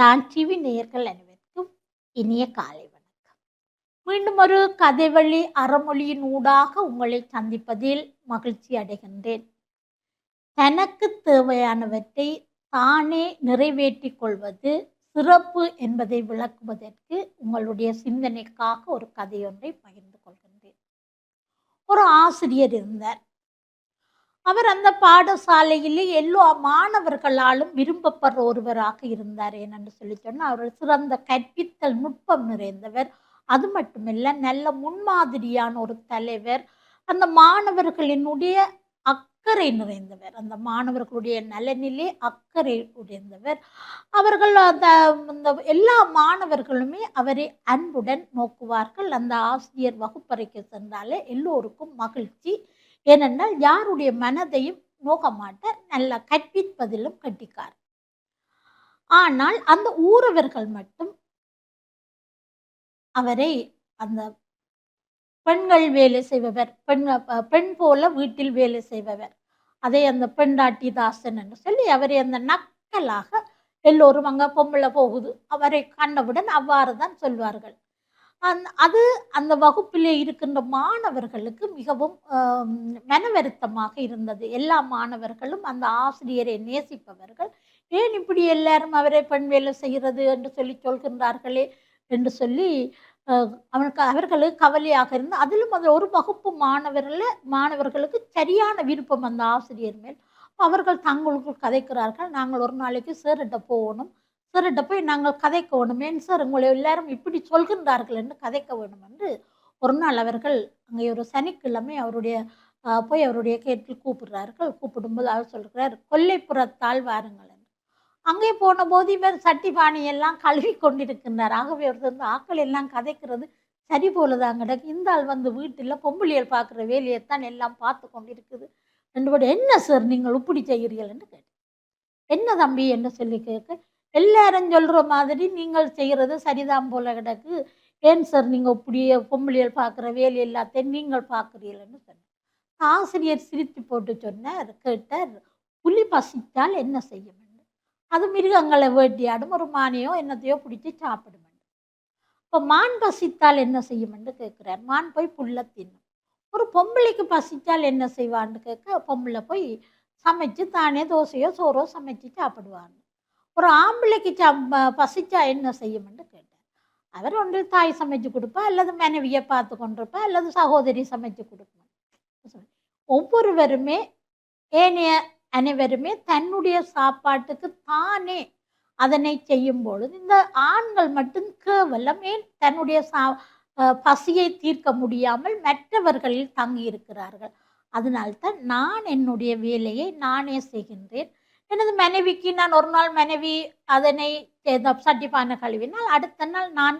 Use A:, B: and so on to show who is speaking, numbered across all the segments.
A: தான் டிவி நேயர்கள் அனைவருக்கும் இனிய காலை வணக்கம். மீண்டும் ஒரு கதை வழி அறமொழியின் ஊடாக உங்களை சந்திப்பதில் மகிழ்ச்சி அடைகின்றேன். தனக்கு தேவையானவற்றை தானே நிறைவேற்றிக் கொள்வது சிறப்பு என்பதை விளக்குவதற்கு உங்களுடைய சிந்தனைக்காக ஒரு கதையொன்றை பகிர்ந்து கொள்கின்றேன். ஒரு ஆசிரியர் இருந்தார். அவர் அந்த பாடசாலையிலே எல்லா மாணவர்களாலும் விரும்பப்படுற ஒருவராக இருந்தார் என்னென்னு சொல்லி சொன்னால் அவர் சிறந்த கற்பித்தல் நுட்பம் நிறைந்தவர். அது மட்டுமில்ல நல்ல முன்மாதிரியான ஒரு தலைவர். அந்த மாணவர்களினுடைய அக்கறை நிறைந்தவர். அந்த மாணவர்களுடைய நலனிலே அக்கறை உடைந்தவர். அவர்கள் அந்த இந்த எல்லா மாணவர்களுமே அவரை அன்புடன் நோக்குவார்கள். அந்த ஆசிரியர் வகுப்பறைக்கு சென்றாலே எல்லோருக்கும் மகிழ்ச்சி. ஏனென்றால் யாருடைய மனதையும் நோக்க மாட்டார் நல்ல கற்பிப்பதிலும் கட்டிக்கார் ஆனால் அந்த ஊரவர்கள் மட்டும் அவரை அந்த பெண்கள் வேலை செய்பவர் பெண் பெண் போல வீட்டில் வேலை செய்பவர் அதை அந்த பெண்டாட்டி தாசன் என்று சொல்லி அவரை அந்த நக்கலாக எல்லோரும் அங்கே பொம்பளை போகுது அவரை கண்டவுடன் அவ்வாறு தான் சொல்வார்கள். அந் அது அந்த வகுப்பிலே இருக்கின்ற மாணவர்களுக்கு மிகவும் மன வருத்தமாக இருந்தது. எல்லா மாணவர்களும் அந்த ஆசிரியரை நேசிப்பவர்கள் ஏன் இப்படி எல்லாரும் அவரை பெண் வேலை செய்கிறது? என்று சொல்லி சொல்கின்றார்களே என்று சொல்லி அவனுக்கு அவர்களுக்கு கவலையாக இருந்து அதிலும் அது ஒரு வகுப்பு மாணவர்களில் மாணவர்களுக்கு சரியான விருப்பம் அந்த ஆசிரியர் மேல். அவர்கள் தங்களுக்குள் கதைக்கிறார்கள் நாங்கள் ஒரு நாளைக்கு சேரிட்ட போகணும். சார்கிட்ட போய் நாங்கள் கதைக்க வேணும் ஏன் சார் உங்களை எல்லாரும் இப்படி சொல்கின்றார்கள் என்று கதைக்க வேண்டும் என்று ஒரு நாள் அவர்கள் அங்கே ஒரு சனிக்கிழமை அவருடைய போய் அவருடைய கேட்டில் கூப்பிடுறார்கள். கூப்பிடும்போது அவர் சொல்கிறார் கொல்லைப்புறத்தால் வாருங்கள் என்று. அங்கே போன போது இவர் சட்டி பானையெல்லாம் கழுவி கொண்டிருக்கின்றார். ஆகவே அவர் வந்து ஆக்கள் எல்லாம் கதைக்கிறது சரி போலதாங்கட இந்த ஆள் வந்து வீட்டில் பொம்புளியல் பார்க்குற வேலையைத்தான் எல்லாம் பார்த்து கொண்டிருக்குது. ரெண்டு பேரும் என்ன சார் நீங்கள் இப்படி செய்கிறீர்கள்? என்று கேட்டேன் என்ன தம்பி? என்று சொல்லி கேட்க எல்லாரும் சொல்கிற மாதிரி நீங்கள் செய்கிறது சரிதான் போல கிடக்கு. ஏன் சார் நீங்கள் இப்படியே பொம்பளையல் பார்க்குற வேலை எல்லாத்தையும் நீங்கள் பார்க்குறீங்கன்னு சொன்னார். ஆசிரியர் சிரித்து போட்டு சொன்னார் கேட்டார் புலி பசித்தால் என்ன செய்யும் அது மிருகங்களை வேட்டியாடும் ஒரு மானையோ என்னத்தையோ பிடிச்சி சாப்பிடும் என்று. இப்போ மான் பசித்தால் என்ன செய்யும் என்று கேட்குறார். மான் போய் புல்ல தின்னும். ஒரு பொம்பளைக்கு பசித்தால் என்ன செய்வான்னு கேட்க பொம்பளை போய் சமைச்சு தானே தோசையோ சோறோ சமைச்சு சாப்பிடுவாங்க ஒரு ஆம்பளைக்கு சம் பசிச்சா என்ன செய்யும்னு கேட்டார் அவர் ஒன்று தாய் சமைச்சு கொடுப்பா அல்லது மனைவியை பார்த்து கொண்டிருப்பா அல்லது சகோதரி சமைச்சு கொடுப்பா. ஒவ்வொருவருமே ஏனைய அனைவருமே தன்னுடைய சாப்பாட்டுக்கு தானே அதனை செய்யும் பொழுது இந்த ஆண்கள் மட்டும் கேவலம் ஏன் தன்னுடைய சா பசியை தீர்க்க முடியாமல் மற்றவர்களில் தங்கி இருக்கிறார்கள் அதனால்தான் நான் என்னுடைய வேலையை நானே செய்கின்றேன். எனது மனைவிக்கு நான் ஒரு நாள் மனைவி அதனை சட்டிப்பான கழுவினால் அடுத்த நாள் நான்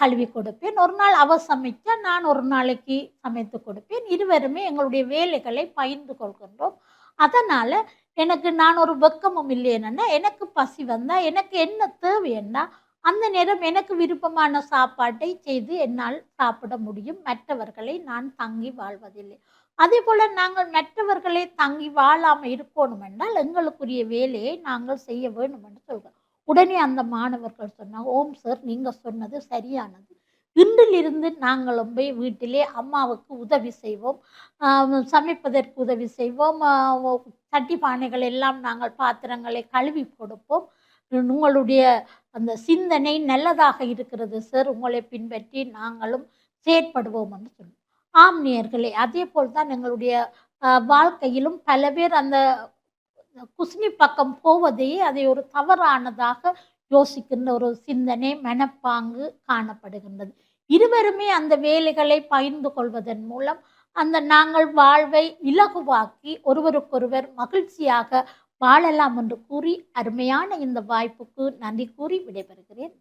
A: கழுவி கொடுப்பேன். ஒரு நாள் அவ சமைத்தால் நான் ஒரு நாளைக்கு சமைத்து கொடுப்பேன். இருவருமே எங்களுடைய வேலைகளை பகிர்ந்து கொள்கின்றோம். அதனால் எனக்கு நான் ஒரு வெக்கமும் இல்லைன்னா எனக்கு பசி வந்தால் எனக்கு என்ன தேவைன்னா அந்த நேரம் எனக்கு விருப்பமான சாப்பாட்டை செய்து என்னால் சாப்பிட முடியும். மற்றவர்களை நான் தங்கி வாழ்வதில்லை. அதே போல் நாங்கள் மற்றவர்களே தங்கி வாழாமல் இருக்கணும் என்றால் எங்களுக்குரிய வேலையை நாங்கள் செய்ய வேண்டும் என்று சொல்கிறோம் உடனே அந்த மாணவர்கள் சொன்னாங்க ஓம் சார் நீங்கள் சொன்னது சரியானது. இன்றிலிருந்து நாங்களும் போய் வீட்டிலே அம்மாவுக்கு உதவி செய்வோம். சமைப்பதற்கு உதவி செய்வோம். சட்டி பானைகள் எல்லாம் நாங்கள் பாத்திரங்களை கழுவி கொடுப்போம். உங்களுடைய அந்த சிந்தனை நல்லதாக இருக்கிறது சார். உங்களை பின்பற்றி நாங்களும் செயற்படுவோம் என்று சொன்னோம் ஆம் நேர்களே. அதே போல் தான் எங்களுடைய வாழ்க்கையிலும் பல பேர் அந்த குசினி பக்கம் போவதையே அதை ஒரு தவறானதாக யோசிக்கின்ற ஒரு சிந்தனை மனப்பாங்கு காணப்படுகின்றது. இருவருமே அந்த வேலைகளை பகிர்ந்து கொள்வதன் மூலம் அந்த நாங்கள் வாழ்வை இலகுவாக்கி ஒருவருக்கொருவர் மகிழ்ச்சியாக வாழலாம் என்று கூறி அருமையான இந்த வாய்ப்புக்கு நன்றி கூறி விடைபெறுகிறேன்.